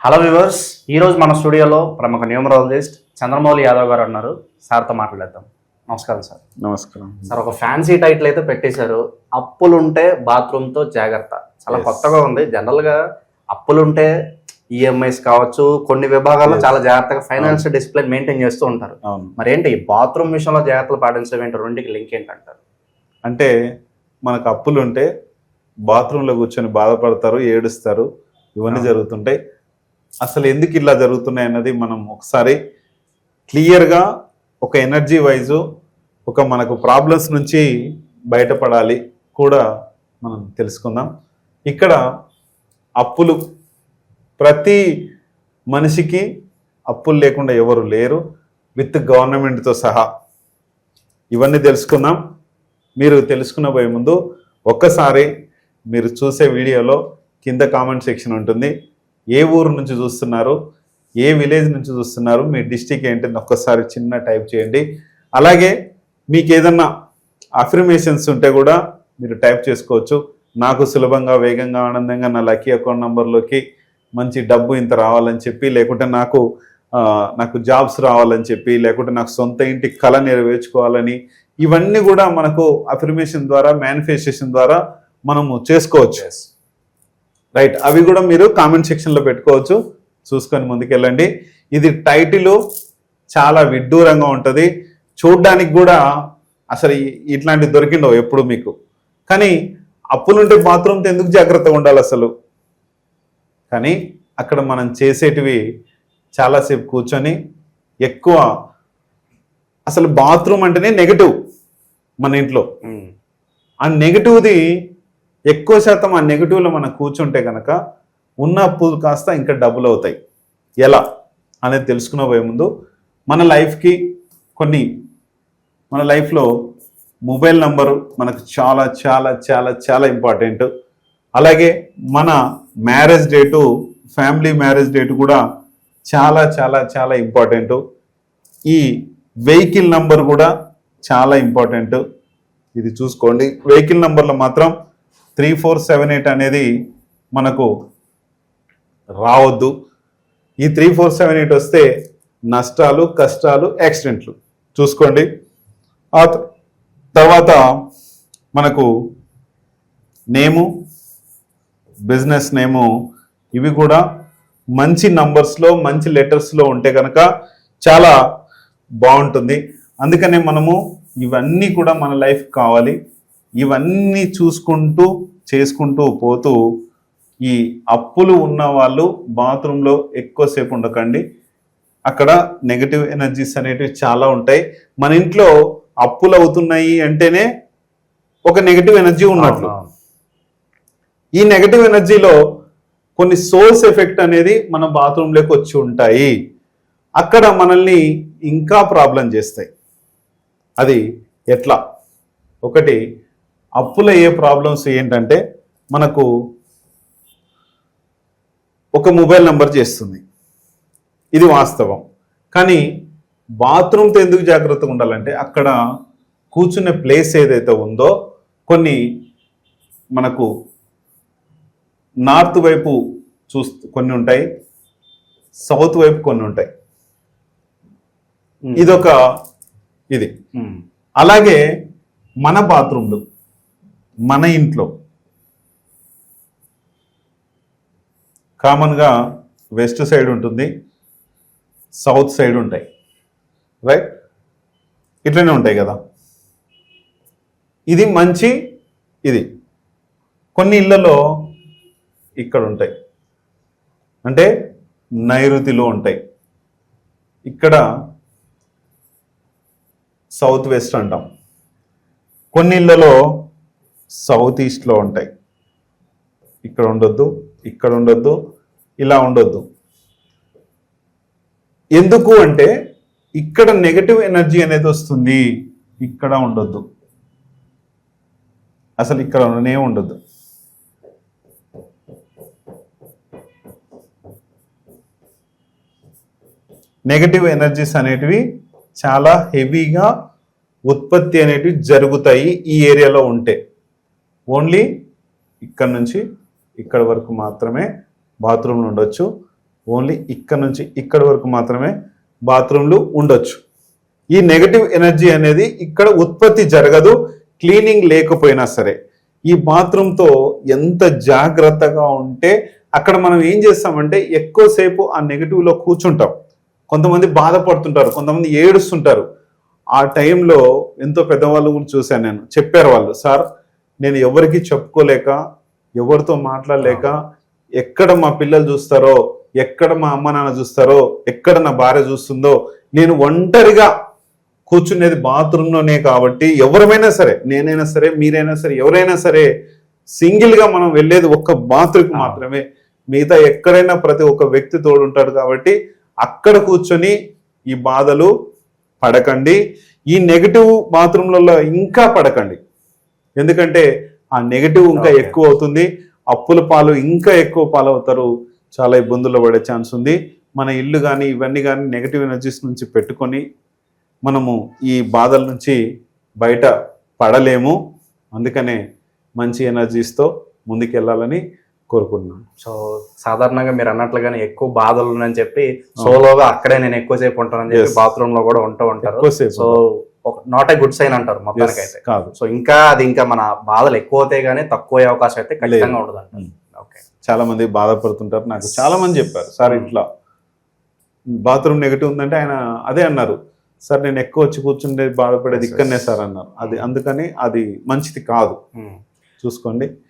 Hello viewers ఈరోజు మన స్టూడియోలో ప్రముఖ న్యూమరాలజిస్ట్ చంద్రమౌళి యాదవ్ గారు ఉన్నారు. సార్తో మాట్లాడేద్దాం. నమస్కారం సార్. నమస్కారం. సార్ ఒక ఫ్యాన్సీ టైటిల్ అయితే పెట్టేశారు. అప్పులుంటే బాత్రూమ్తో జాగ్రత్త. చాలా. కొత్తగా ఉంది. జనరల్గా అప్పులుంటే ఈఎంఐస్ కావచ్చు కొన్ని విభాగాల్లో. చాలా జాగ్రత్తగా ఫైనాన్షియల్ డిసిప్లిన్ మెయింటైన్ చేస్తూ ఉంటారు. మరి ఏంటి బాత్రూమ్ విషయంలో జాగ్రత్తలు పాటించడం ఏంటి రెండుకి లింక్ ఏంటంటారు? అంటే మనకు అప్పులు ఉంటే బాత్రూంలో కూర్చొని బాధపడతారు ఏడుస్తారు. ఇవన్నీ. జరుగుతుంటాయి. అసలు ఎందుకు ఇలా జరుగుతున్నాయి అన్నది మనం ఒకసారి క్లియర్గా ఒక ఎనర్జీ వైజు ఒక మనకు ప్రాబ్లమ్స్ నుంచి బయటపడాలి కూడా మనం తెలుసుకుందాం. ఇక్కడ అప్పులు ప్రతి మనిషికి అప్పులు లేకుండా ఎవరు లేరు. విత్ గవర్నమెంట్తో సహా. ఇవన్నీ తెలుసుకుందాం. మీరు తెలుసుకున్న పోయే ముందు ఒక్కసారి మీరు చూసే వీడియోలో కింద కామెంట్ సెక్షన్ ఉంటుంది. ఏ ఊరు నుంచి చూస్తున్నారు ఏ విలేజ్ నుంచి చూస్తున్నారు మీ డిస్టిక్ ఏంటని ఒక్కసారి చిన్న టైప్ చేయండి. అలాగే మీకు ఏదన్నా అఫర్మేషన్స్ ఉంటే కూడా మీరు టైప్ చేసుకోవచ్చు. నాకు సులభంగా వేగంగా ఆనందంగా నా లక్కీ అకౌంట్ నెంబర్లోకి మంచి డబ్బు ఇంత రావాలని చెప్పి లేకుంటే నాకు నాకు జాబ్స్ రావాలని చెప్పి లేకుంటే నాకు సొంత ఇంటి కళ నెరవేర్చుకోవాలని ఇవన్నీ కూడా మనకు అఫర్మేషన్ ద్వారా మేనిఫెస్టేషన్ ద్వారా మనము చేసుకోవచ్చు. రైట్ అవి కూడా మీరు కామెంట్ సెక్షన్లో పెట్టుకోవచ్చు. చూసుకొని ముందుకెళ్ళండి. ఇది టైటిల్ చాలా విడ్డూరంగా ఉంటుంది. చూడ్డానికి కూడా అసలు ఈ- ఇట్లాంటి దొరికిండవు ఎప్పుడు మీకు. కానీ అప్పులుంటే బాత్రూమ్తో ఎందుకు జాగ్రత్తగా ఉండాలి అసలు? కానీ అక్కడ మనం చేసేటివి చాలాసేపు కూర్చొని ఎక్కువ అసలు బాత్రూమ్ అంటేనే నెగటివ్ మన ఇంట్లో. ఆ నెగిటివ్ది ఎక్కువ శాతం ఆ నెగిటివ్లో మనం కూర్చుంటే కనుక ఉన్న అప్పులు కాస్త ఇంకా డబుల్ అవుతాయి. ఎలా? అనేది తెలుసుకునే పోయే ముందు మన లైఫ్కి కొన్ని మన లైఫ్లో మొబైల్ నంబరు మనకు చాలా చాలా చాలా చాలా ఇంపార్టెంట్ అలాగే మన marriage date family marriage date కూడా చాలా చాలా చాలా ఇంపార్టెంట్ ఈ వెహికల్ నంబర్ కూడా చాలా ఇంపార్టెంట్ ఇది చూసుకోండి. వెహికల్ నంబర్లో మాత్రం త్రీ ఫోర్ సెవెన్ ఎయిట్ అనేది మనకు రావద్దు. ఈ త్రీ ఫోర్ సెవెన్ ఎయిట్ వస్తే నష్టాలు కష్టాలు యాక్సిడెంట్లు. చూసుకోండి. ఆ తర్వాత మనకు నేము బిజినెస్ నేము ఇవి కూడా మంచి నంబర్స్లో మంచి లెటర్స్లో ఉంటే కనుక చాలా బాగుంటుంది. అందుకనే మనము ఇవన్నీ కూడా మన లైఫ్ కావాలి. ఇవన్నీ చూసుకుంటూ చేసుకుంటూ పోతూ ఈ అప్పులు ఉన్న వాళ్ళు బాత్రూంలో ఎక్కువసేపు ఉండకండి. అక్కడ నెగటివ్ ఎనర్జీస్ అనేటివి చాలా ఉంటాయి. మన ఇంట్లో అప్పులు అవుతున్నాయి అంటేనే ఒక నెగటివ్ ఎనర్జీ ఉన్నట్లు. ఈ నెగటివ్ ఎనర్జీలో కొన్ని సోర్స్ ఎఫెక్ట్ అనేది మన బాత్రూంలోకి వచ్చి ఉంటాయి. అక్కడ మనల్ని ఇంకా ప్రాబ్లం చేస్తాయి. అది ఎట్లా? ఒకటి అప్పుల ఏ ప్రాబ్లమ్స్ ఏంటంటే మనకు ఒక మొబైల్ నంబర్ చేస్తుంది. ఇది వాస్తవం. కానీ బాత్రూమ్తో ఎందుకు జాగ్రత్తగా ఉండాలంటే అక్కడ కూర్చునే ప్లేస్ ఏదైతే ఉందో కొన్ని మనకు నార్త్ వైపు చూస్తూ కొన్ని ఉంటాయి. సౌత్ వైపు కొన్ని ఉంటాయి. ఇదొక ఇది. అలాగే మన బాత్రూమ్లు మన ఇంట్లో. కామన్గా వెస్ట్ సైడ్ ఉంటుంది సౌత్ సైడ్ ఉంటాయి. రైట్? ఇట్లనే ఉంటాయి కదా. ఇది మంచి ఇది. కొన్ని ఇళ్ళలో ఇక్కడ ఉంటాయి. అంటే నైరుతిలో ఉంటాయి. ఇక్కడ సౌత్ వెస్ట్ అంటాం. కొన్ని ఇళ్ళలో సౌత్ ఈస్ట్లో ఉంటాయి. ఇక్కడ ఉండొద్దు ఇక్కడ ఉండొద్దు ఇలా ఉండొద్దు. ఎందుకు అంటే ఇక్కడ నెగటివ్ ఎనర్జీ అనేది వస్తుంది ఇక్కడ ఉండొద్దు. అసలు ఇక్కడ ఉండనే ఉండొద్దు. నెగటివ్ ఎనర్జీస్ అనేటివి చాలా హెవీగా ఉత్పత్తి అనేటివి జరుగుతాయి ఈ ఏరియాలో ఉంటే. ఓన్లీ ఇక్కడ నుంచి ఇక్కడ వరకు మాత్రమే బాత్రూమ్లు ఉండొచ్చు. ఓన్లీ ఇక్కడ నుంచి ఇక్కడ వరకు మాత్రమే బాత్రూమ్లు ఉండొచ్చు. ఈ నెగటివ్ ఎనర్జీ అనేది ఇక్కడ ఉత్పత్తి జరగదు క్లీనింగ్ లేకపోయినా సరే. ఈ బాత్రూమ్తో ఎంత జాగ్రత్తగా ఉంటే అక్కడ మనం ఏం చేస్తామంటే ఎక్కువసేపు ఆ నెగటివ్లో కూర్చుంటాం. కొంతమంది బాధపడుతుంటారు కొంతమంది ఏడుస్తుంటారు. ఆ టైంలో ఎంతో పెద్దవాళ్ళు కూడా చూశాను నేను. చెప్పారు వాళ్ళు సార్ నేను ఎవరికి చెప్పుకోలేక ఎవరితో మాట్లాడలేక ఎక్కడ మా పిల్లలు చూస్తారో ఎక్కడ మా అమ్మ నాన్న చూస్తారో ఎక్కడ నా భార్య చూస్తుందో నేను ఒంటరిగా కూర్చునేది బాత్రూంలోనే కాబట్టి ఎవరమైనా సరే నేనైనా సరే మీరైనా సరే ఎవరైనా సరే సింగిల్గా మనం వెళ్ళేది ఒక్క బాత్రూమ్ మాత్రమే. మిగతా ఎక్కడైనా ప్రతి ఒక్క వ్యక్తి తోడుంటాడు కాబట్టి అక్కడ కూర్చొని ఈ బాధలు పడకండి. ఈ నెగటివ్ బాత్రూమ్లలో ఇంకా పడకండి. ఎందుకంటే ఆ నెగటివ్ ఇంకా. ఎక్కువ అవుతుంది. అప్పుల పాలు ఇంకా ఎక్కువ పాలు అవుతారు చాలా ఇబ్బందుల్లో పడే ఛాన్స్ ఉంది. మన ఇల్లు కానీ ఇవన్నీ కానీ నెగటివ్ ఎనర్జీస్ నుంచి పెట్టుకొని మనము ఈ బాధల నుంచి బయట పడలేము. అందుకనే మంచి ఎనర్జీస్తో ముందుకెళ్ళాలని కోరుకుంటున్నాను. సో సాధారణంగా మీరు అన్నట్లుగానే ఎక్కువ బాధలు ఉన్నాయని చెప్పి సోలోగా అక్కడే నేను ఎక్కువసేపు ఉంటానని చెప్పి. బాత్రూమ్లో కూడా ఉంటూ ఉంటారు. So not a good sign అంటారు మొత్తానికి అయితే కాదు. సో ఇంకా అది ఇంకా మన బాధలు ఎక్కువ అవుతాయి కానీ తక్కువ అవకాశం అయితే ఖచ్చితంగా ఉండదు. ఓకే చాలా మంది బాధపడుతుంటారు. నాకు చాలా మంది చెప్పారు సార్ ఇట్లా బాత్రూమ్ నెగిటివ్ ఉందంటే ఆయన అదే అన్నారు. సార్ నేను ఎక్కువ వచ్చి కూర్చుంటే బాధపడేది ఇక్కడనే. సార్ అన్నారు. అది అందుకని అది మంచిది కాదు. Mm. చూసుకోండి.